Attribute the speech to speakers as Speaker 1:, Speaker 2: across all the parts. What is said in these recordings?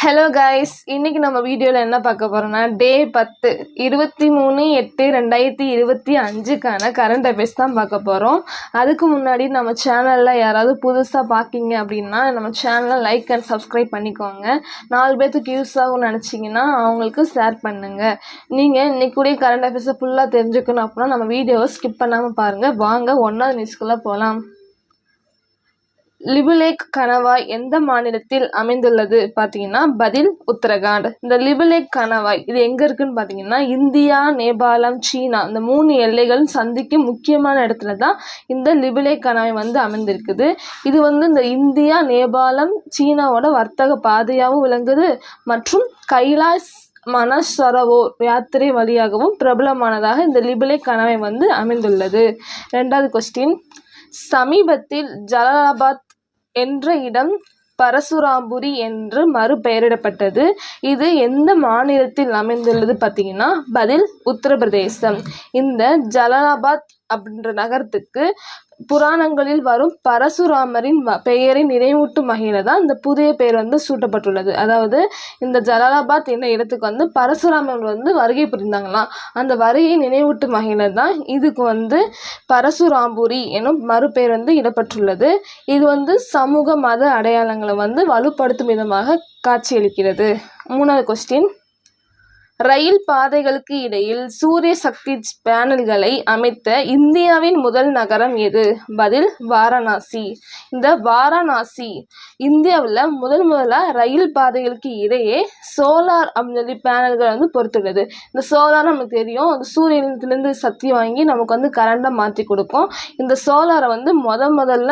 Speaker 1: Hello guys இன்னைக்கு நம்ம வீடியோவில் என்ன பார்க்க போகிறோம்னா டே பத்து இருபத்தி மூணு எட்டு ரெண்டாயிரத்தி இருபத்தி அஞ்சுக்கான கரண்ட் அஃபேர்ஸ் தான் பார்க்க போகிறோம் அதுக்கு முன்னாடி நம்ம சேனலில் யாராவது புதுசாக பார்க்கிங்க அப்படின்னா நம்ம சேனலை லைக் அண்ட் சப்ஸ்கிரைப் பண்ணிக்கோங்க. நாலு பேர்த்துக்கு யூஸ் ஆகும் நினச்சிங்கன்னா அவங்களுக்கு ஷேர் பண்ணுங்கள் நீங்கள் இன்னைக்கு கூட கரண்ட் அஃபேர்ஸை ஃபுல்லாக தெரிஞ்சுக்கணும் அப்படின்னா நம்ம வீடியோவை ஸ்கிப் பண்ணாமல் பாருங்கள் வாங்க ஒன்றாவது நியூஸ்குள்ளே போகலாம் லிபுலேக் கணவாய் எந்த மாநிலத்தில் அமைந்துள்ளது? பார்த்தீங்கன்னா பதில் உத்தரகாண்ட். இந்த லிபுலேக் கணவாய் இது எங்கே இருக்குன்னு பார்த்தீங்கன்னா இந்தியா நேபாளம் சீனா இந்த மூணு எல்லைகளும் சந்திக்கும் முக்கியமான இடத்துல தான் இந்த லிபுலேக் கணவாய் வந்து அமைந்திருக்குது. இது வந்து இந்த இந்தியா நேபாளம் சீனாவோட வர்த்தக பாதையாகவும் விளங்குது மற்றும் கைலாஷ் மனசரவோ யாத்திரை வழியாகவும் பிரபலமானதாக இந்த லிபுலேக் கணவாய் வந்து அமைந்துள்ளது. ரெண்டாவது கொஸ்டின் சமீபத்தில் ஜலாலாபாத் என்ற இடம் பரசுராம்புரி என்று மறுபெயரிடப்பட்டது. இது எந்த மாநிலத்தில் அமைந்துள்ளது பார்த்தீங்கன்னா பதில் உத்தரப்பிரதேசம். இந்த ஜலாலாபாத் அப்படின்ற நகரத்துக்கு புராணங்களில் வரும் பரசுராமரின் பெயரை நினைவூட்டும் வகையில் தான் இந்த புதிய பெயர் வந்து சூட்டப்பட்டுள்ளது. அதாவது இந்த ஜலாலாபாத் என்ற இடத்துக்கு வந்து பரசுராமர் வந்து வருகை புரிந்தாங்களாம். அந்த வருகையை நினைவூட்டும் வகையில் தான் இதுக்கு வந்து பரசுராம்புரி எனும் மறுபெயர் வந்து இடப்பட்டுள்ளது இது வந்து சமூக மத அடையாளங்களை வந்து வலுப்படுத்தும் விதமாக காட்சியளிக்கிறது. மூணாவது கொஸ்டின் ரயில் பாதைகளுக்கு இடையில் சூரிய சக்தி பேனல்களை அமைத்த இந்தியாவின் முதல் நகரம் எது? பதில் வாரணாசி. இந்த வாரணாசி இந்தியாவில் முதல் முதலாக ரயில் பாதைகளுக்கு இடையே சோலார் அப்படின்னு சொல்லி பேனல்களை வந்து பொறுத்துள்ளது. இந்த சோலார் நமக்கு தெரியும். அது சூரியனிலிருந்து சக்தி வாங்கி நமக்கு வந்து கரண்டை மாற்றி கொடுக்கும். இந்த சோலாரை வந்து முத முதல்ல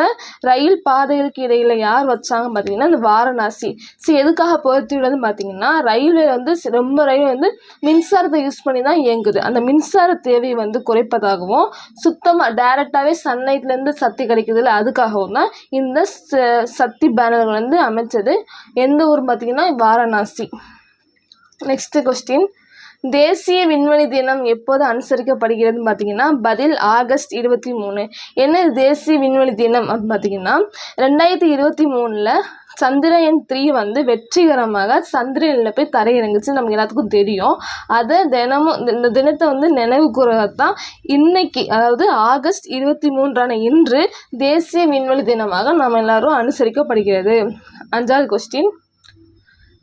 Speaker 1: ரயில் பாதைகளுக்கு இடையில் யார் வச்சாங்க பார்த்தீங்கன்னா இந்த வாரணாசி. ஸோ எதுக்காக பொருத்தியுள்ளதுன்னு பார்த்தீங்கன்னா ரயில்வே வந்து ரொம்ப ரயில் வந்து மின்சாரத்தை யூஸ் பண்ணி தான் இயங்குது. அந்த மின்சார தேவையை வந்து குறைப்பதாகவும் சுத்தமாக டைரெக்டாகவே சன்லைட்லேருந்து சக்தி கிடைக்குதுல்ல அதுக்காகவும் தான் இந்த சக்தி பேனர்கள் வந்து அமைச்சது. எந்த ஊர் பார்த்தீங்கன்னா வாரணாசி. நெக்ஸ்ட்டு கொஸ்டின் தேசிய விண்வெளி தினம் எப்போது அனுசரிக்கப்படுகிறதுன்னு பார்த்தீங்கன்னா பதில் ஆகஸ்ட் இருபத்தி மூணு. என்ன தேசிய விண்வெளி தினம் அப்படின்னு பார்த்தீங்கன்னா ரெண்டாயிரத்தி இருபத்தி மூணில் சந்திரயன் த்ரீ வந்து வெற்றிகரமாக சந்திரனில் போய் தரையிறங்குச்சு நமக்கு எல்லாத்துக்கும் தெரியும். அதை தினமும் இந்த- தினத்தை வந்து நினைவு கூறுவது இன்னைக்கு அதாவது ஆகஸ்ட் இருபத்தி மூன்றான இன்று தேசிய விண்வெளி தினமாக நாம் எல்லாரும் அனுசரிக்கப்படுகிறது. அஞ்சாவது கொஸ்டின்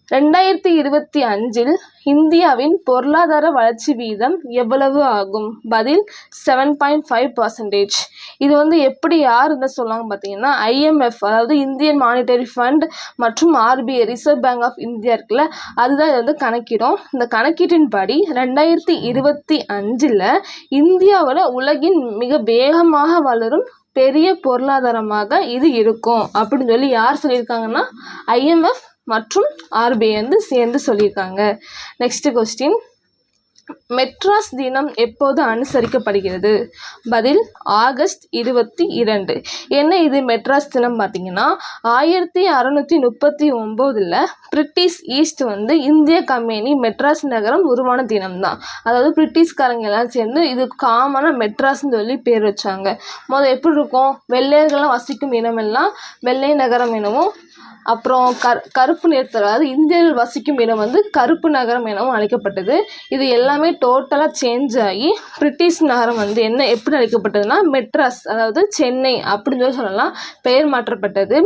Speaker 1: ரெண்டாயிரத்தி இருபத்தி அஞ்சில் இந்தியாவின் பொருளாதார வளர்ச்சி வீதம் எவ்வளவு ஆகும்? பதில் செவன் பாயிண்ட் ஃபைவ் பர்சன்டேஜ் இது வந்து எப்படி யார் என்ன சொல்லுவாங்க பார்த்தீங்கன்னா ஐஎம்எஃப் அதாவது இந்தியன் மானிட்டரி ஃபண்ட் மற்றும் RBI reserve bank of India இருக்குல்ல அதுதான் இது வந்து கணக்கிடும். இந்த கணக்கீட்டின்படி ரெண்டாயிரத்தி இருபத்தி அஞ்சில் இந்தியாவில் உலகின் மிக வேகமாக வளரும் பெரிய பொருளாதாரமாக இது இருக்கும் அப்படின்னு சொல்லி யார் சொல்லியிருக்காங்கன்னா ஐஎம்எஃப் மற்றும் ஆர்பிஐ வந்து சேர்ந்து சொல்லியிருக்காங்க. நெக்ஸ்ட் கொஸ்டின் மெட்ராஸ் தினம் எப்போது அனுசரிக்கப்படுகிறது? பதில் ஆகஸ்ட் இருபத்தி இரண்டு. என்ன இது மெட்ராஸ் தினம் பார்த்தீங்கன்னா ஆயிரத்தி அறநூற்றி முப்பத்தி ஒம்போதில் பிரிட்டிஷ் ஈஸ்ட் வந்து இந்திய கம்பெனி மெட்ராஸ் நகரம் உருவான தினம் தான் அதாவது பிரிட்டிஷ்காரங்க எல்லாம் சேர்ந்து இது காமனாக மெட்ராஸ்னு சொல்லி பேர் வச்சாங்க. முதல் எப்படி இருக்கும்? வெள்ளையர்கள்லாம் வசிக்கும் இனமெல்லாம் வெள்ளை நகரம் எனவும் அப்புறம் கரு கருப்பு நிறத்தில் அதாவது இந்தியர்கள் வசிக்கும் இடம் வந்து கருப்பு நகரம் எனவும் அழைக்கப்பட்டது. இது எல்லாமே டோட்டலாக சேஞ்ச் ஆகி பிரிட்டிஷ் நகரம் வந்து என்ன எப்படி அழைக்கப்பட்டதுன்னா மெட்ராஸ் அதாவது சென்னை அப்படின்னு சொல்லி சொல்லலாம். பெயர் மாற்றப்பட்டது.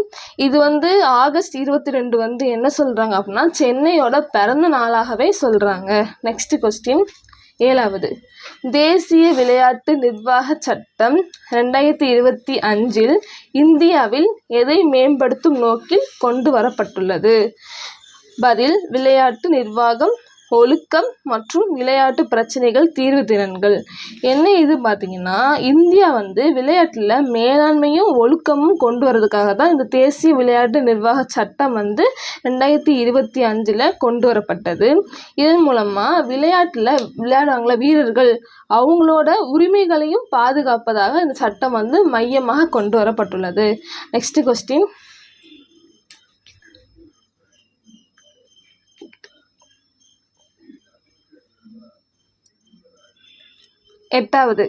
Speaker 1: இது வந்து ஆகஸ்ட் இருபத்தி ரெண்டு வந்து என்ன சொல்கிறாங்க அப்படின்னா சென்னையோட பிறந்த நாளாகவே சொல்கிறாங்க நெக்ஸ்ட் கொஸ்டின் ஏழாவது. தேசிய விளையாட்டு நிர்வாக சட்டம் ரெண்டாயிரத்தி இருபத்தி அஞ்சில் இந்தியாவில் எதை மேம்படுத்தும் நோக்கில் கொண்டு வரப்பட்டுள்ளது? பதில் விளையாட்டு நிர்வாகம் ஒழுக்கம் மற்றும் விளையாட்டு பிரச்சனைகள் தீர்வு திறன்கள். என்ன இது பார்த்தீங்கன்னா இந்தியா வந்து விளையாட்டில் மேலாண்மையும் ஒழுக்கமும் கொண்டு வரதுக்காக தான் இந்த தேசிய விளையாட்டு நிர்வாக சட்டம் வந்து ரெண்டாயிரத்தி இருபத்தி அஞ்சில் கொண்டு வரப்பட்டது. இதன் மூலமாக விளையாட்டில் விளையாடுவாங்கள வீரர்கள் அவங்களோட உரிமைகளையும் பாதுகாப்பதாக இந்த சட்டம் வந்து மையமாக கொண்டு வரப்பட்டுள்ளது. நெக்ஸ்ட் கொஸ்டின் எட்டாவது.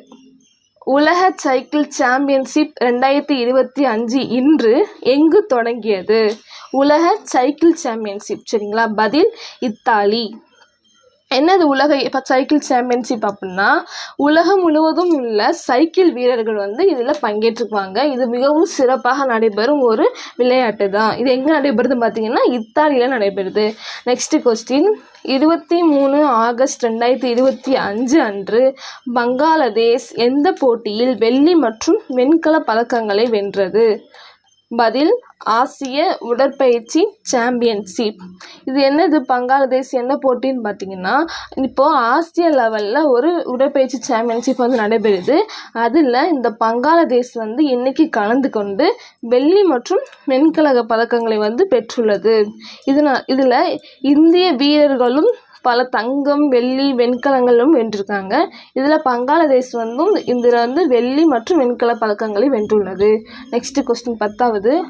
Speaker 1: உலக சைக்கிள் சாம்பியன்ஷிப் ரெண்டாயிரத்தி இருபத்தி அஞ்சு இன்று எங்கு தொடங்கியது? உலக சைக்கிள் சாம்பியன்ஷிப் சரிங்களா? பதில் இத்தாலி. என்னது உலக இப்போ சைக்கிள் சாம்பியன்ஷிப் அப்படின்னா உலகம் முழுவதும் உள்ள சைக்கிள் வீரர்கள் வந்து இதில் பங்கேற்றுக்குவாங்க. இது மிகவும் சிறப்பாக நடைபெறும் ஒரு விளையாட்டு தான் இது எங்கே நடைபெறுது பார்த்தீங்கன்னா இத்தாலியில் நடைபெறுது. நெக்ஸ்ட் கொஸ்டின் இருபத்தி மூணு ஆகஸ்ட் ரெண்டாயிரத்தி இருபத்தி அஞ்சு அன்று பங்களாதேஷ் எந்த போட்டியில் வெள்ளி மற்றும் வெண்கல பதக்கங்களை வென்றது? பதில் ஆசிய உடற்பயிற்சி சாம்பியன்ஷிப். இது என்னது? பங்களாதேஷ் என்ன போட்டின்னு பார்த்தீங்கன்னா இப்போது ஆசிய லெவலில் ஒரு உடற்பயிற்சி சாம்பியன்ஷிப் வந்து நடைபெறுது. அதில் இந்த பங்காளதேஷ் வந்து இன்றைக்கி கலந்து கொண்டு வெள்ளி மற்றும் வெண்கலக பதக்கங்களை வந்து பெற்றுள்ளது. இதனால் இதில் இந்திய வீரர்களும் பல தங்கம் வெள்ளி வெண்கலங்களும் வென்றிருக்காங்க. இதில் பங்காளதேஷ் வந்தும் இதில் வந்து வெள்ளி மற்றும் வெண்கல பதக்கங்களை வென்றுள்ளது. நெக்ஸ்ட்டு கொஸ்டின் பத்தாவது.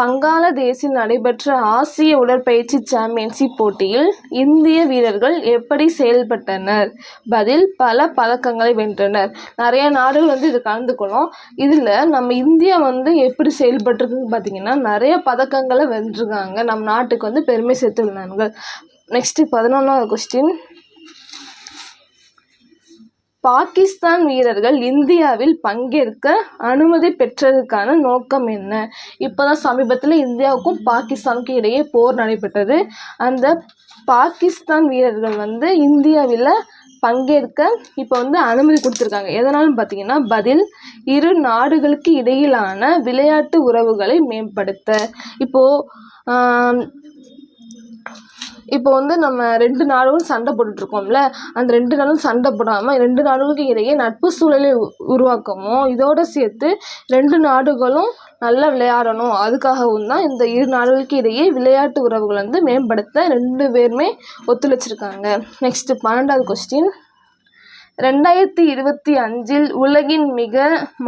Speaker 1: பங்காளதேசில் நடைபெற்ற ஆசிய உடற்பயிற்சி சாம்பியன்ஷிப் போட்டியில் இந்திய வீரர்கள் எப்படி செயல்பட்டனர்? பதில் பல பதக்கங்களை வென்றனர். நிறைய நாடுகள் வந்து இது கலந்துக்கணும் இதில் நம்ம இந்தியா வந்து எப்படி செயல்பட்டுருக்குன்னு பார்த்தீங்கன்னா நிறைய பதக்கங்களை வென்றிருக்காங்க. நம் நாட்டுக்கு வந்து பெருமை சேர்த்துள்ளார்கள் நெக்ஸ்ட்டு பதினொன்றாவது கொஸ்டின் பாகிஸ்தான் வீரர்கள் இந்தியாவில் பங்கேற்க அனுமதி பெற்றதுக்கான நோக்கம் என்ன? இப்போ தான் சமீபத்தில் இந்தியாவுக்கும் பாகிஸ்தானுக்கும் இடையே போர் நடைபெற்றது. அந்த பாகிஸ்தான் வீரர்கள் வந்து இந்தியாவில் பங்கேற்க இப்போ வந்து அனுமதி கொடுத்துருக்காங்க. எதனாலும் பார்த்தீங்கன்னா பதில் இரு நாடுகளுக்கு இடையிலான விளையாட்டு உறவுகளை மேம்படுத்த. இப்போது இப்போ வந்து நம்ம ரெண்டு நாடுகளும் சண்டை போட்டுட்ருக்கோம்ல அந்த ரெண்டு நாளும் சண்டை போடாமல் ரெண்டு நாடுகளுக்கு இடையே நட்பு சூழலை உ உருவாக்கவும் இதோடு சேர்த்து ரெண்டு நாடுகளும் நல்லா விளையாடணும். அதுக்காகவும் தான் இந்த இரு நாடுகளுக்கு இடையே விளையாட்டு உறவுகளை வந்து மேம்படுத்த ரெண்டு பேருமே ஒத்துழைச்சிருக்காங்க. நெக்ஸ்ட்டு பன்னெண்டாவது கொஸ்டின் ரெண்டாயிரத்தி இருபத்தி அஞ்சில் உலகின் மிக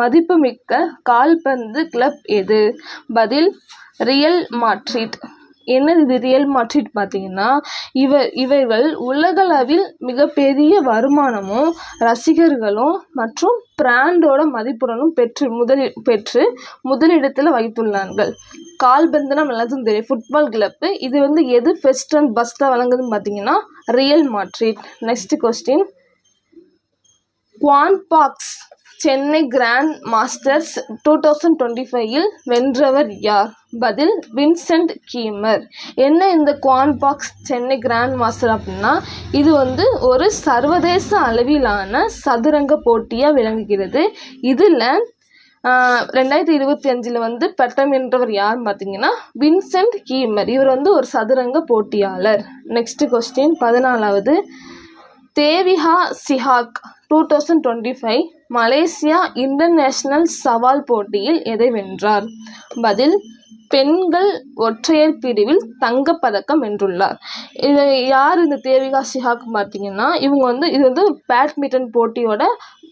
Speaker 1: மதிப்புமிக்க கால்பந்து கிளப் எது? பதில் ரியல் மாட்ரிட் என்னது இது ரியல் மாட்ரிட் பார்த்தீங்கன்னா? இவ இவர்கள் உலகளவில் மிகப்பெரிய வருமானமும் ரசிகர்களும் மற்றும் பிராண்டோட மதிப்புடனும் பெற்று முதலி பெற்று முதலிடத்தில் வைத்துள்ளார்கள். கால்பந்து நம்ம எல்லாத்துக்கும் தெரியும். ஃபுட்பால் கிளப்பு இது வந்து எது ஃபெஸ்ட் அண்ட் பஸ்ட்டாக வழங்குதுன்னு பார்த்தீங்கன்னா Real Madrid next question Quantbox Chennai grand masters two thousand twenty ஃபைவில் வென்றவர் யார்? பதில் வின்சென்ட் கீமர். என்ன இந்த குவான்பாக்ஸ் சென்னை கிராண்ட் மாஸ்டர் அப்படின்னா இது வந்து ஒரு சர்வதேச அளவிலான சதுரங்க போட்டியாக விளங்குகிறது. இதில் ரெண்டாயிரத்தி இருபத்தி அஞ்சில் வந்து பட்டம் வென்றவர் யார் பார்த்தீங்கன்னா வின்சென்ட் கீமர். இவர் வந்து ஒரு சதுரங்க போட்டியாளர். நெக்ஸ்ட் கொஸ்டின் பதினாலாவது. Devika Sihag two thousand twenty five Malaysia international சவால் போட்டியில் எதை வென்றார்? பதில் பெண்கள் ஒற்றையர் பிரிவில் தங்கப்பதக்கம் வென்றுள்ளார். இது யார் இந்த தேவிகா சிஹாக் பார்த்தீங்கன்னா இவங்க வந்து இது வந்து பேட்மிண்டன் போட்டியோட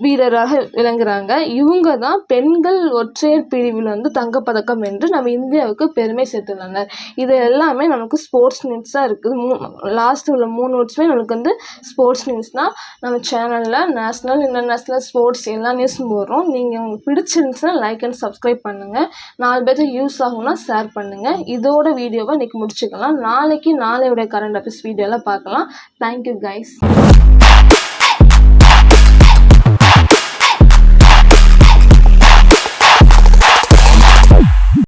Speaker 1: வீரராக விளங்குறாங்க. இவங்க தான் பெண்கள் ஒற்றையர் பிரிவில் வந்து தங்கப்பதக்கம் வென்று நம்ம இந்தியாவுக்கு பெருமை சேர்த்துள்ளனர். இது எல்லாமே நமக்கு ஸ்போர்ட்ஸ் நியூஸாக இருக்குது. மூ லாஸ்ட் உள்ள மூணு நோட்ஸுமே நமக்கு வந்து ஸ்போர்ட்ஸ் நியூஸ் தான். நம்ம சேனலில் நேஷ்னல் இன்டர்நேஷ்னல் ஸ்போர்ட்ஸ் எல்லா நியூஸும் போடுறோம். நீங்கள் உங்களுக்கு பிடிச்சிருந்துச்சுன்னா லைக் அண்ட் சப்ஸ்கிரைப் பண்ணுங்கள் நாலு பேருக்கு யூஸ் ஆகும்னா ஷேர் பண்ணுங்கள் இதோட வீடியோவை இன்றைக்கி முடிச்சுக்கலாம். நாளைக்கு நாளையோடைய கரண்ட் அஃபேர்ஸ் வீடியோலாம் பார்க்கலாம். Thank you guys